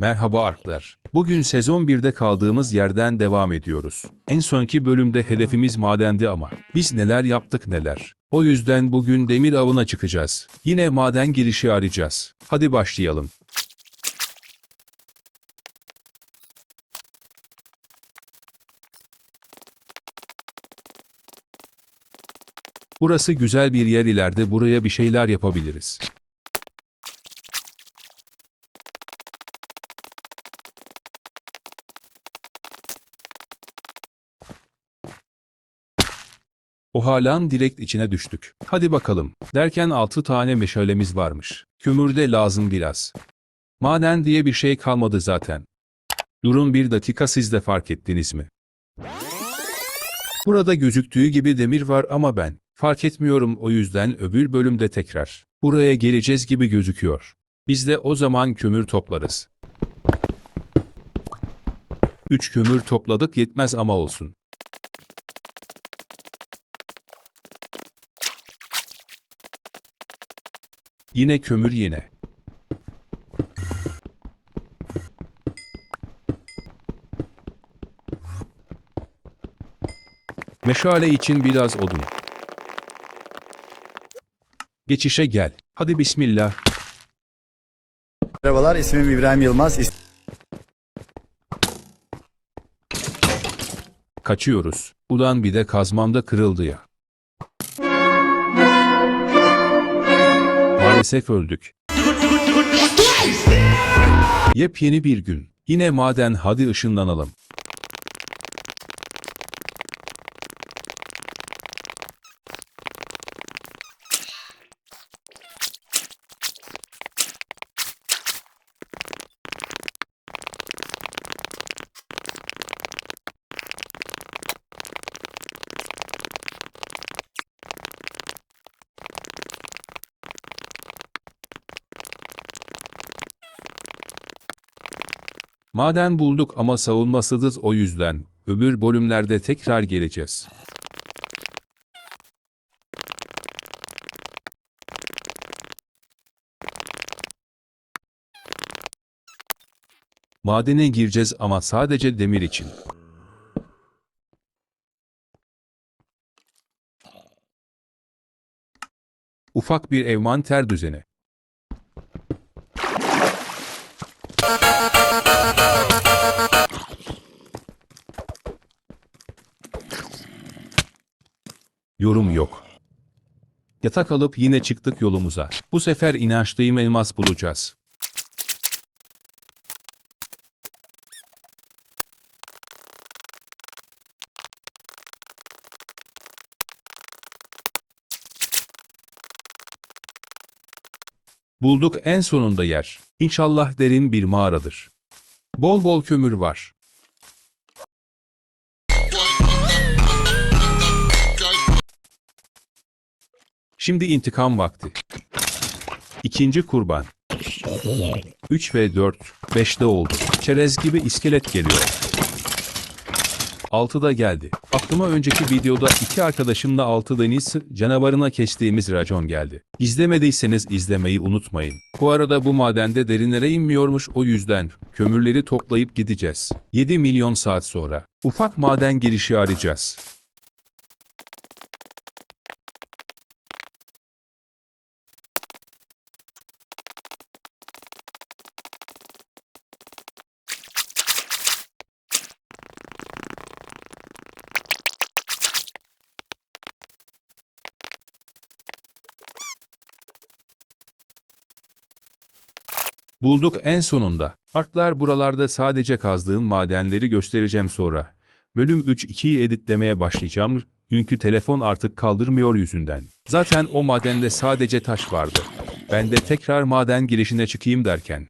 Merhaba arklar. Bugün sezon 1'de kaldığımız yerden devam ediyoruz. En sonki bölümde hedefimiz madendi ama biz neler yaptık neler. O yüzden bugün demir avına çıkacağız. Yine maden girişi arayacağız. Hadi başlayalım. Burası güzel bir yer ileride buraya bir şeyler yapabiliriz. O halan direkt içine düştük. Hadi bakalım. Derken 6 tane meşalemiz varmış. Kömür de lazım biraz. Maden diye bir şey kalmadı zaten. Durun bir dakika siz de fark ettiniz mi? Burada gözüktüğü gibi demir var ama ben fark etmiyorum o yüzden öbür bölümde tekrar. Buraya geleceğiz gibi gözüküyor. Biz de o zaman kömür toplarız. 3 kömür topladık yetmez ama olsun. Yine kömür yine. Meşale için biraz odun. Geçişe gel. Hadi bismillah. Merhabalar, ismim İbrahim Yılmaz. İs- Kaçıyoruz. Ulan bir de kazmamda kırıldı ya. Maalesef öldük. Yepyeni bir gün. Yine maden hadi ışınlanalım. Maden bulduk ama savunmasızız o yüzden. Öbür bölümlerde tekrar geleceğiz. Madene gireceğiz ama sadece demir için. Ufak bir envanter düzeni. Yorum yok. Yatak alıp yine çıktık yolumuza. Bu sefer inançlıyım elmas bulacağız. Bulduk en sonunda yer. İnşallah derin bir mağaradır. Bol bol kömür var. Şimdi intikam vakti. İkinci kurban. 3 ve 4, 5'te oldu. Çerez gibi iskelet geliyor. 6 da geldi. Aklıma önceki videoda iki arkadaşımla 6 deniz canavarına kestiğimiz racon geldi. İzlemediyseniz izlemeyi unutmayın. Bu arada bu madende derinlere inmiyormuş o yüzden kömürleri toplayıp gideceğiz. 7 milyon saat sonra. Ufak maden girişi arayacağız. Bulduk en sonunda. Artlar buralarda sadece kazdığım madenleri göstereceğim sonra. Bölüm 3-2'yi editlemeye başlayacağım çünkü telefon artık kaldırmıyor yüzünden. Zaten o madende sadece taş vardı. Ben de tekrar maden girişine çıkayım derken